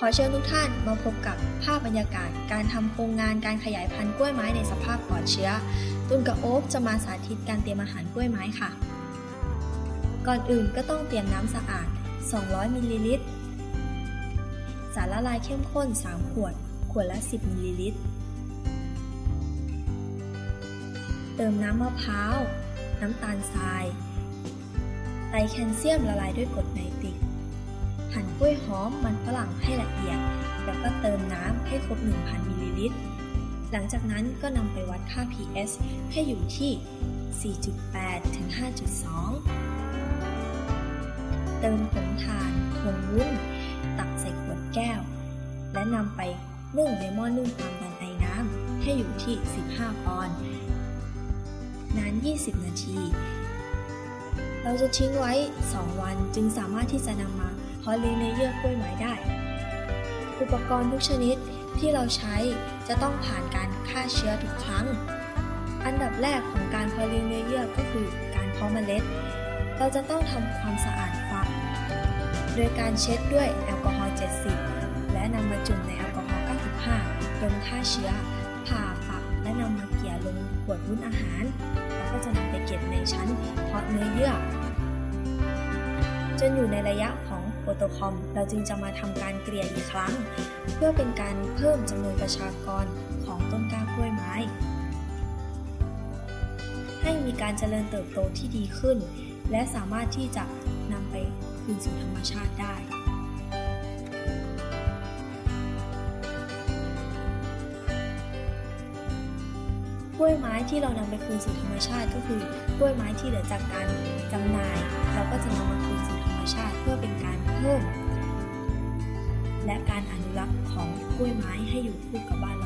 ขอเชิญทุกท่านมาพบกับภาพบรรยากาศ การทำโครงงานการขยายพันธุ์กล้วยไม้ในสภาพปลอดเชื้อ ตุนกับโอ๊คจะมาสาธิตการเตรียมอาหารกล้วยไม้ค่ะ ก่อนอื่นก็ต้องเตรียมน้ำสะอาด 200 มิลลิลิตร สารละลายเข้มข้น 3 ขวด ขวดละ 10 มิลลิลิตร เติมน้ำมะพร้าว น้ำตาลทราย ไตรแคลเซียมละลายด้วยกรดไนตริก หั่นกล้วยหอมมันฝรั่งให้ละเอียด แล้วก็เติมน้ำให้ครบ 1,000มิลลิลิตร หลังจากนั้นก็นำไปวัดค่า pH ให้อยู่ที่ 4.8 ถึง 5.2 เติมผงถ่านผงวุ้น ตักใส่ขวดแก้ว และนำไปนึ่งในหม้อนึ่งความดันไอน้ำให้อยู่ที่ 15 ปอนด์นาน 20 นาที เราจะทิ้งไว้ 2 วันจึงสามารถที่จะนำมาเพาะเลี้ยงในเยื่อกล้วยไม้ได้ อุปกรณ์ทุกชนิดที่เราใช้จะต้องผ่านการฆ่าเชื้อทุกครั้ง อันดับแรกของการเพาะเลี้ยงเนื้อเยื่อก็คือการเพาะเมล็ด เราจะต้องทำความสะอาดฝักโดยการเช็ดด้วยแอลกอฮอล์70 และนำมาจุ่มในแอลกอฮอล์95ลงฆ่าเชื้อผ่าฝัก และนำมาเกี่ยลงขวดวุ้นอาหาร แล้วก็จะนำไปเก็บในชั้นเพาะเนื้อเยื่อ จนอยู่ในระยะของโปรโตคอม เราจึงจะมาทำการเกลี่ยอีกครั้ง เพื่อเป็นการเพิ่มจำนวนประชากรของต้นกล้ากล้วยไม้ ให้มีการเจริญเติบโตที่ดีขึ้น และสามารถที่จะนำไปคืนสู่ธรรมชาติได้ กล้วยไม้ที่เรานำไปคืนสู่ธรรมชาติก็คือกล้วยไม้ที่เหลือจากการจำหน่าย เราก็จะนำมาคืนสู่ธรรมชาติเพื่อเป็นการเพิ่มและการอนุรักษ์ของกล้วยไม้ให้อยู่คู่กับบ้านเรา